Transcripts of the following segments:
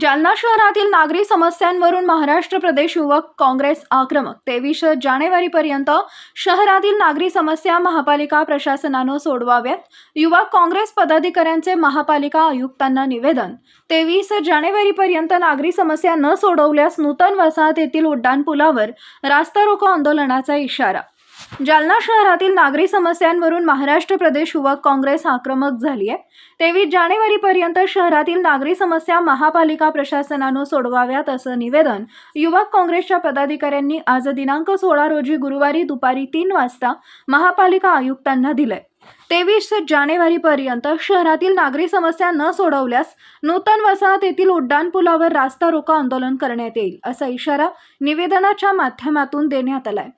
जालना शहरातील नागरी समस्यांवरून महाराष्ट्र प्रदेश युवक काँग्रेस आक्रमक. तेवीस जानेवारीपर्यंत शहरातील नागरी समस्या महापालिका प्रशासनानं सोडवाव्यात. युवक काँग्रेस पदाधिकाऱ्यांचे महापालिका आयुक्तांना निवेदन. तेवीस जानेवारीपर्यंत नागरी समस्या न सोडवल्यास नूतन वसाहत येथील उड्डाणपुलावर रास्ता रोको आंदोलनाचा इशारा. जालना शहरातील नागरी समस्यांवरून महाराष्ट्र प्रदेश युवक काँग्रेस आक्रमक झाली आहे. तेवीस जानेवारीपर्यंत शहरातील नागरी समस्या महापालिका प्रशासनानं सोडवाव्यात असं निवेदन युवक काँग्रेसच्या पदाधिकाऱ्यांनी आज दिनांक सोळा रोजी गुरुवारी दुपारी तीन वाजता महापालिका आयुक्तांना दिलंय. तेवीस जानेवारीपर्यंत शहरातील नागरी समस्या न सोडवल्यास नूतन वसाहत येथील उड्डाणपुलावर रास्ता रोको आंदोलन करण्यात येईल असा इशारा निवेदनाच्या माध्यमातून देण्यात आलाय.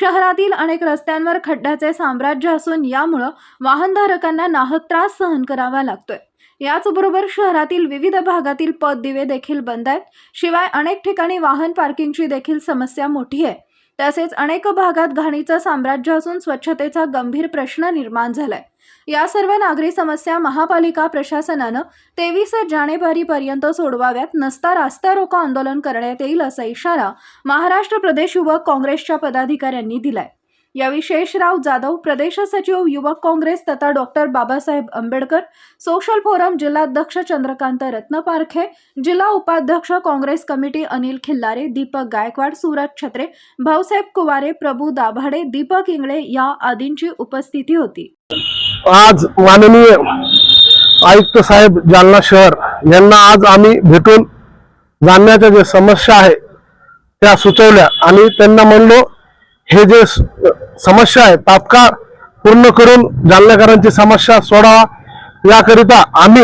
शहरातील अनेक रस्त्यांवर खड्ड्याचे साम्राज्य असून यामुळं वाहनधारकांना नाहक त्रास सहन करावा लागतोय. याचबरोबर शहरातील विविध भागातील पद दिवे देखील बंद आहेत. शिवाय अनेक ठिकाणी वाहन पार्किंगची देखील समस्या मोठी आहे. तसेच अनेक भागात घाणीचं साम्राज्य असून स्वच्छतेचा गंभीर प्रश्न निर्माण झालाय. या सर्व नागरी समस्या महापालिका प्रशासनानं तेवीस जानेवारीपर्यंत सोडवाव्यात. नसता रास्ता रोको आंदोलन करण्यात येईल असा इशारा महाराष्ट्र प्रदेश युवक काँग्रेसच्या पदाधिकाऱ्यांनी दिलाय. यावेळी शेषराव जाधव प्रदेश सचिव युवक काँग्रेस तथा doctor Babasaheb Ambedkar social forum जिल्हाध्यक्ष चंद्रकांत रत्नपारखे जिल्हा उपाध्यक्ष काँग्रेस कमिटी अनिल खिल्लारे दीपक गायकवाड सूरज छत्रे भाऊसाहेब कुवारे प्रभू दाभाडे दीपक इंगळे या आदींची उपस्थिती होती. आज माननीय आयुक्त साहेब जालना शहर यांना आज आम्ही भेटून जाणण्याच्या ज्या समस्या आहे त्या सुचवल्या आणि त्यांना म्हणलो हे जे समस्या आहे. तात्काळ पूर्ण करून जालन्याकरांची समस्या सोडावा. याकरिता आम्ही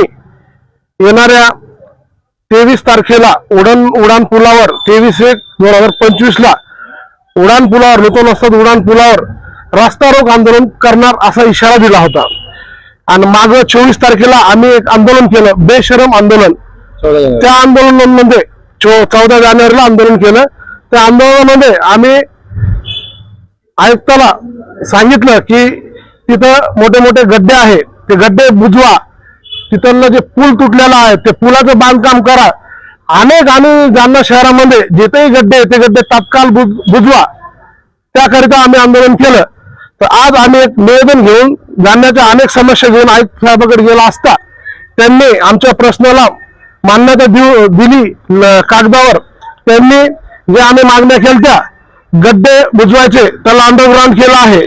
येणाऱ्या तेवीस तारखेला उडण उडान पुलावर तेवीस एक दोन हजार पंचवीस ला उडान पुलावर नूतन असतात उडान पुलावर रास्ता रोक आंदोलन करणार असा इशारा दिला होता. आणि माग चोवीस तारखेला आम्ही एक आंदोलन केलं बेशरम आंदोलन. त्या आंदोलनामध्ये चौ- चौदा जानेवारीला आंदोलन केलं. त्या आंदोलनामध्ये आम्ही आयुक्ताला सांगितलं की तिथं मोठे मोठे गड्डे आहे. ते गड्डे बुजवा. तिथलं जे पूल तुटलेला आहे ते पुलाचं बांधकाम करा. अनेक आणि जालना शहरामध्ये जिथेही गड्डे ते गड्डे तात्काळ बुज- बुजवा. त्याकरिता आम्ही आंदोलन केलं. तर आज आम्ही एक निवेदन घेऊन जाणण्याच्या अनेक समस्या घेऊन आयुक्त साहेबाकडे गेला असता त्यांनी आमच्या प्रश्नाला मान्यता देऊ दिली कागदावर. त्यांनी जे आम्ही मागण्या केल्या गड्डे बुजवायचे त्याला अंडरग्राऊंड केलं आहे.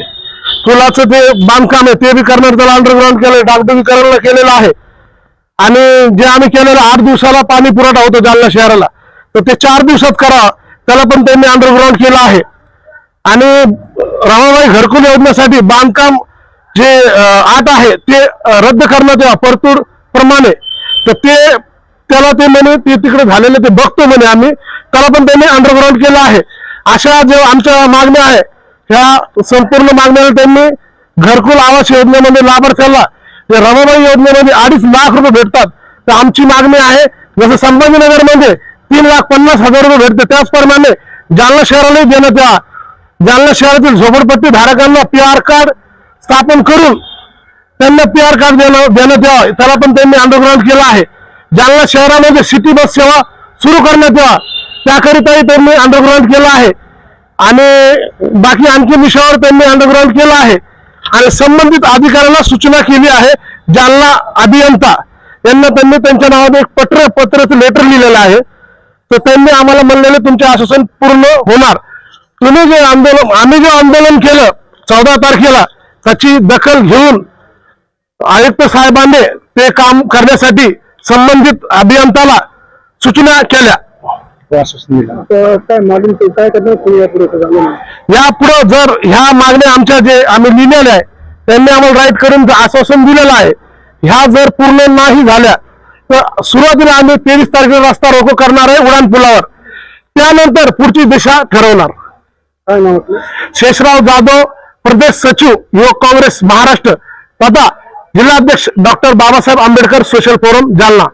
पुलाचं ते बांधकाम आहे ते बी करणार त्याला अंडरग्राऊंड केलं डागडुगीकरण केलेलं आहे. आणि जे आम्ही केलेलं आठ दिवसाला पाणी पुरवठा होतो जालना शहराला. तर ते चार दिवसात करा त्याला पण त्यांनी अंडरग्राऊंड केलं आहे. आणि रमाबाई घरकुल योजनेसाठी बांधकाम जे आठ आहे ते रद्द करण्यात यावं परतूड प्रमाणे. तर ते त्याला ते म्हणे ते तिकडे झालेले ते बघतो म्हणे आम्ही. त्याला पण त्यांनी अंडरग्राऊंड केलं आहे. अशा जे आमच्या मागण्या आहे ह्या संपूर्ण मागण्याला त्यांनी घरकुल आवास योजनेमध्ये लाभार्थ्याला ते रमाबाई योजनेमध्ये अडीच लाख रुपये भेटतात. तर आमची मागणी आहे जसं संभाजीनगरमध्ये तीन लाख पन्नास हजार रुपये भेटते त्याचप्रमाणे जालना शहरालाही देण्यात यावा जालना शहरातील झोपडपट्टी धारकांना पी आर कार्ड स्थापन करून त्यांना पी आर कार्ड देणं देण्यात यावं. त्याला पण त्यांनी अंडरग्राऊंड केलं आहे. जालना शहरामध्ये सिटी बस सेवा सुरू करण्यात यावा. त्याकरिताही त्यांनी अंडरग्राऊंड केलं आहे. आणि बाकी आणखी विषयावर त्यांनी अंडरग्राऊंड केलं आहे. आणि संबंधित अधिकाऱ्यांना सूचना केली आहे जालना अभियंता यांना त्यांनी त्यांच्या नावाने एक पत्र पत्राचं लेटर लिहिलेलं आहे. तर त्यांनी आम्हाला म्हणलेले तुमचे आश्वासन पूर्ण होणार. तुम्ही जे आंदोलन आम्ही जे आंदोलन केलं चौदा तारखेला त्याची दखल घेऊन आयुक्त साहेबांनी ते काम करण्यासाठी संबंधित अभियंताला सूचना केल्या. तर काय मागणी ते काय करणार कोणी यापुढे तर झालं नाही. यापुढं जर ह्या मागण्या आमच्या जे आम्ही लिहिलेल्या आहे त्यांनी आम्हाला राईट करून आश्वासन दिलेलं आहे ह्या जर पूर्ण नाही झाल्या तर सुरुवातीला आम्ही तेवीस तारखेला रस्ता रोको करणार आहे उडान पुलावर त्यानंतर पुढची दिशा ठरवणार काय नाव आपलं शेषराव जाधव प्रदेश सचिव युवक काँग्रेस महाराष्ट्र तथा जिल्हाध्यक्ष doctor Babasaheb Ambedkar social forum Jalna